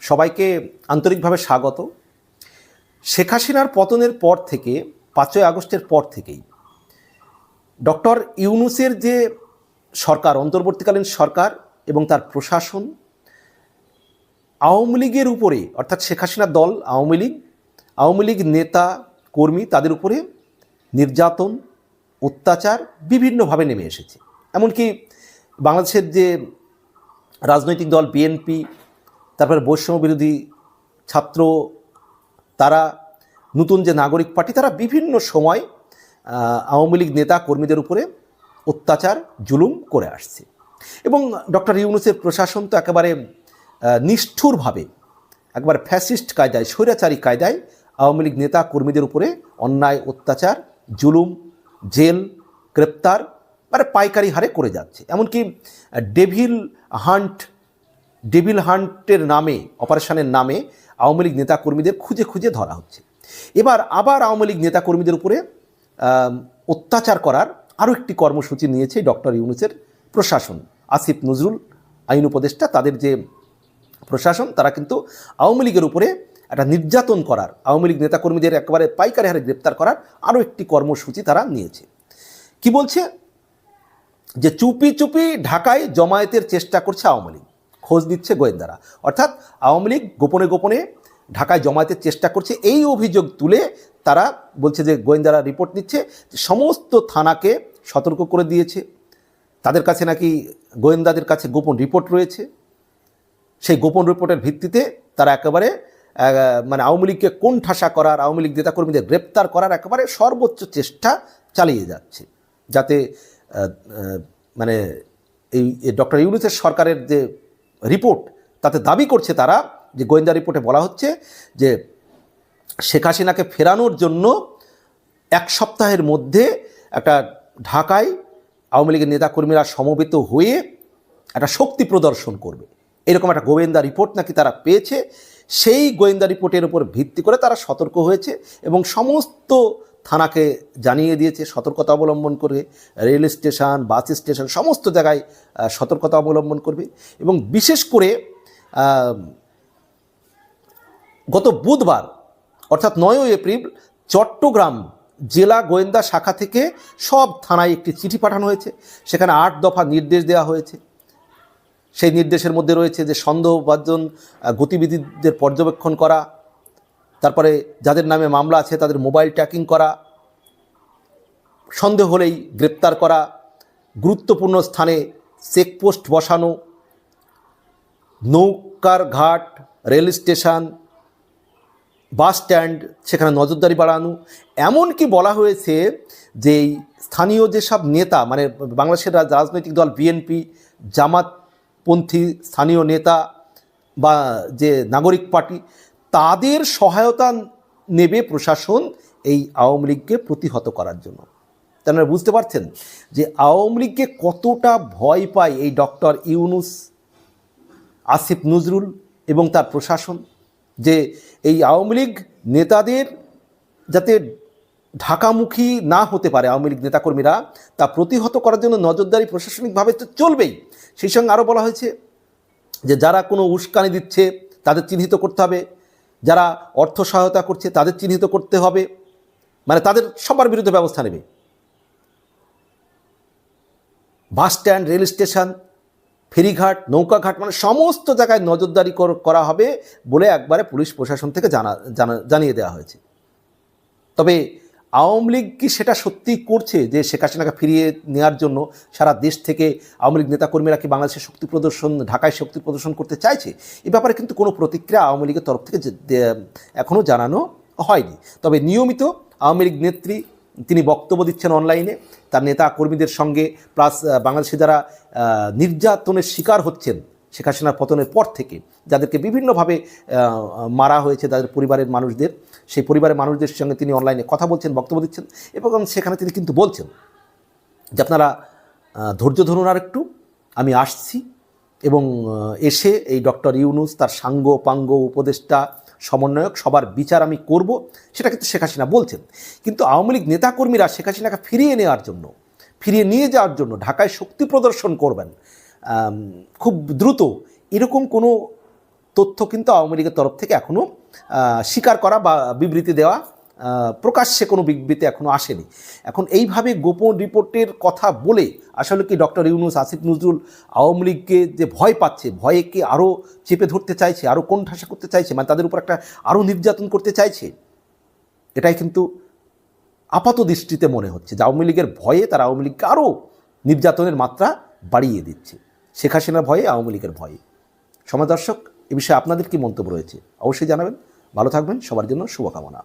সবাইকে আন্তরিকভাবে স্বাগত। শেখ হাসিনার পতনের পর থেকে, পাঁচই আগস্টের পর থেকেই, ডক্টর ইউনুসের যে সরকার, অন্তর্বর্তীকালীন সরকার এবং তার প্রশাসন, আওয়ামী লীগের উপরে, অর্থাৎ শেখ হাসিনার দল, আওয়ামী লীগ আওয়ামী লীগ নেতা, কর্মী, তাদের উপরে নির্যাতন, অত্যাচার বিভিন্নভাবে নেমে এসেছে। এমনকি বাংলাদেশের যে রাজনৈতিক দল, বিএনপি তারপরে বৈষম্য বিরোধী ছাত্র, তারা নতুন যে নাগরিক পার্টি, তারা বিভিন্ন সময় আওয়ামী লীগ নেতা কর্মীদের উপরে অত্যাচার, জুলুম করে আসছে। এবং ডক্টর ইউনুসের প্রশাসন তো একেবারে নিষ্ঠুরভাবে, একবার ফ্যাসিস্ট কায়দায়, স্বৈরাচারী কায়দায় আওয়ামী লীগ নেতা কর্মীদের উপরে অন্যায়, অত্যাচার, জুলুম, জেল, গ্রেপ্তার মানে পাইকারি হারে করে যাচ্ছে। এমনকি ডেভিল হান্ট ডেভিল হান্টের নামে, অপারেশনের নামে আওয়ামী লীগ নেতাকর্মীদের খুঁজে খুঁজে ধরা হচ্ছে। এবার আবার আওয়ামী লীগ নেতাকর্মীদের উপরে অত্যাচার করার আরও একটি কর্মসূচি নিয়েছে ডক্টর ইউনুসের প্রশাসন। আসিফ নজরুল, আইন উপদেষ্টা, তাদের যে প্রশাসন, তারা কিন্তু আওয়ামী লীগের উপরে একটা নির্যাতন করার, আওয়ামী লীগ নেতাকর্মীদের একেবারে পাইকারি হারে গ্রেপ্তার করার আরও একটি কর্মসূচি তারা নিয়েছে। কি বলছে? যে চুপি চুপি ঢাকায় জমায়েতের চেষ্টা করছে আওয়ামী লীগ। খোঁজ দিচ্ছে গোয়েন্দারা। অর্থাৎ আওয়ামী লীগ গোপনে গোপনে ঢাকায় জমায়েতের চেষ্টা করছে। এই অভিযোগ তুলে তারা বলছে যে গোয়েন্দারা রিপোর্ট নিচ্ছে সমস্ত থানাকে সতর্ক করে দিয়েছে। তাদের কাছে নাকি গোয়েন্দাদের কাছে গোপন রিপোর্ট রয়েছে। সেই গোপন রিপোর্টের ভিত্তিতে তারা একেবারে মানে আওয়ামী লীগকে কোন ঠাসা করার, আওয়ামী লীগ নেতাকর্মীদের গ্রেপ্তার করার একেবারে সর্বোচ্চ চেষ্টা চালিয়ে যাচ্ছে। যাতে মানে এই ডক্টর ইউনুসের সরকারের যে রিপোর্ট তাতে দাবি করছে তারা যে গোয়েন্দা রিপোর্টে বলা হচ্ছে যে শেখ হাসিনাকে ফেরানোর জন্য এক সপ্তাহের মধ্যে একটা ঢাকায় আওয়ামী লীগের নেতাকর্মীরা সমবেত হয়ে একটা শক্তি প্রদর্শন করবে। এরকম একটা গোয়েন্দা রিপোর্ট নাকি তারা পেয়েছে। সেই গোয়েন্দা রিপোর্টের উপর ভিত্তি করে তারা সতর্ক হয়েছে এবং সমস্ত থানাকে জানিয়ে দিয়েছে, সতর্কতা অবলম্বন করবে রেল স্টেশন, বাস স্টেশন, সমস্ত জায়গায় সতর্কতা অবলম্বন করবে। এবং বিশেষ করে গত বুধবার, অর্থাৎ নয়ই এপ্রিল, চট্টগ্রাম জেলা গোয়েন্দা শাখা থেকে সব থানায় একটি চিঠি পাঠানো হয়েছে। সেখানে আট দফা নির্দেশ দেওয়া হয়েছে। সেই নির্দেশের মধ্যে রয়েছে যে সন্দেহভাজন গতিবিধিদের পর্যবেক্ষণ করা তারপরে যাদের নামে মামলা আছে তাদের মোবাইল ট্র্যাকিং করা, সন্দেহ হলেই গ্রেপ্তার করা, গুরুত্বপূর্ণ স্থানে চেকপোস্ট বসানো, নৌকার ঘাট, রেল স্টেশন, বাস স্ট্যান্ড, সেখানে নজরদারি বাড়ানো। এমনকি বলা হয়েছে যে স্থানীয় যেসব নেতা মানে বাংলাদেশের রাজনৈতিক দল বিএনপি, জামাতপন্থী স্থানীয় নেতা বা যে নাগরিক পার্টি তাদের সহায়তা নেবে প্রশাসন এই আওয়ামী লীগকে প্রতিহত করার জন্য। তাই আপনারা বুঝতে পারছেন যে আওয়ামী লীগকে কতটা ভয় পায় এই ডক্টর ইউনুস, আসিফ নজরুল এবং তার প্রশাসন যে এই আওয়ামী লীগ নেতাদের যাতে ঢাকামুখী না হতে পারে আওয়ামী লীগ নেতাকর্মীরা, তা প্রতিহত করার জন্য নজরদারি প্রশাসনিকভাবে তো চলবেই। সেই সঙ্গে আরও বলা হয়েছে যে যারা কোনো উস্কানি দিচ্ছে, তাদের চিহ্নিত করতে হবে। যারা অর্থ সহায়তা করছে তাদের চিহ্নিত করতে হবে। মানে তাদের সবার বিরুদ্ধে ব্যবস্থা নেবে। বাস স্ট্যান্ড, রেল স্টেশন, ফেরিঘাট, নৌকাঘাট মানে সমস্ত জায়গায় নজরদারি করা হবে বলে একবারে পুলিশ প্রশাসন থেকে জানা, জানা- জানিয়ে দেওয়া হয়েছে। তবে আওয়ামী লীগ কি সেটা সত্যিই করছে যে শেখ হাসিনাকে ফিরিয়ে নেওয়ার জন্য সারা দেশ থেকে আওয়ামী লীগ নেতাকর্মীরা কি বাংলাদেশের শক্তি প্রদর্শন, ঢাকায় শক্তি প্রদর্শন করতে চাইছে? এ ব্যাপারে কিন্তু কোনো প্রতিক্রিয়া আওয়ামী লীগের তরফ থেকে এখনও জানানো হয়নি। তবে নিয়মিত আওয়ামী লীগ নেত্রী তিনি বক্তব্য দিচ্ছেন অনলাইনে, তার নেতা কর্মীদের সঙ্গে, প্লাস বাংলাদেশে যারা নির্যাতনের শিকার হচ্ছেন শেখ হাসিনার পতনের পর থেকে যাদেরকে বিভিন্নভাবে মারা হয়েছে তাদের পরিবারের মানুষদের, সেই পরিবারের মানুষদের সঙ্গে তিনি অনলাইনে কথা বলছেন, বক্তব্য দিচ্ছেন এবং সেখানে তিনি কিন্তু বলছেন যে আপনারা ধৈর্য ধরুন আর একটু আমি আসছি এবং এসে এই ডক্টর ইউনুস তার সাঙ্গ পাঙ্গ উপদেষ্টা সমন্বয়ক সবার বিচার আমি করব সেটা কিন্তু শেখ হাসিনা বলছেন। কিন্তু আওয়ামী লীগ নেতাকর্মীরা শেখ হাসিনাকে ফিরিয়ে নেওয়ার জন্য, ফিরিয়ে নিয়ে যাওয়ার জন্য ঢাকায় শক্তি প্রদর্শন করবেন খুব দ্রুত এরকম কোনো তথ্য কিন্তু আওয়ামী লীগের তরফ থেকে এখনও স্বীকার করা বা বিবৃতি দেওয়া প্রকাশ্যে কোনো বিবৃতি এখনও আসেনি। এখন এইভাবে গোপন রিপোর্টের কথা বলে আসলে কি ডক্টর ইউনুস, আসিফ নজরুল আওয়ামী লীগকে যে ভয় পাচ্ছে, ভয়কে আরও চেপে ধরতে চাইছে আরও কোণঠাসা করতে চাইছে মানে তাদের উপর একটা আরও নির্যাতন করতে চাইছে, এটাই কিন্তু আপাত দৃষ্টিতে মনে হচ্ছে যে আওয়ামী লীগের ভয়ে তারা আওয়ামী লীগকে আরও নির্যাতনের মাত্রা বাড়িয়ে দিচ্ছে। শেখ হাসিনার ভয়ে, আওয়ামী লীগের ভয়ে। সমাজ দর্শক, এ বিষয়ে আপনাদের কি মন্তব্য রয়েছে? অবশ্যই জানাবেন। ভালো থাকবেন। সবার জন্য শুভকামনা।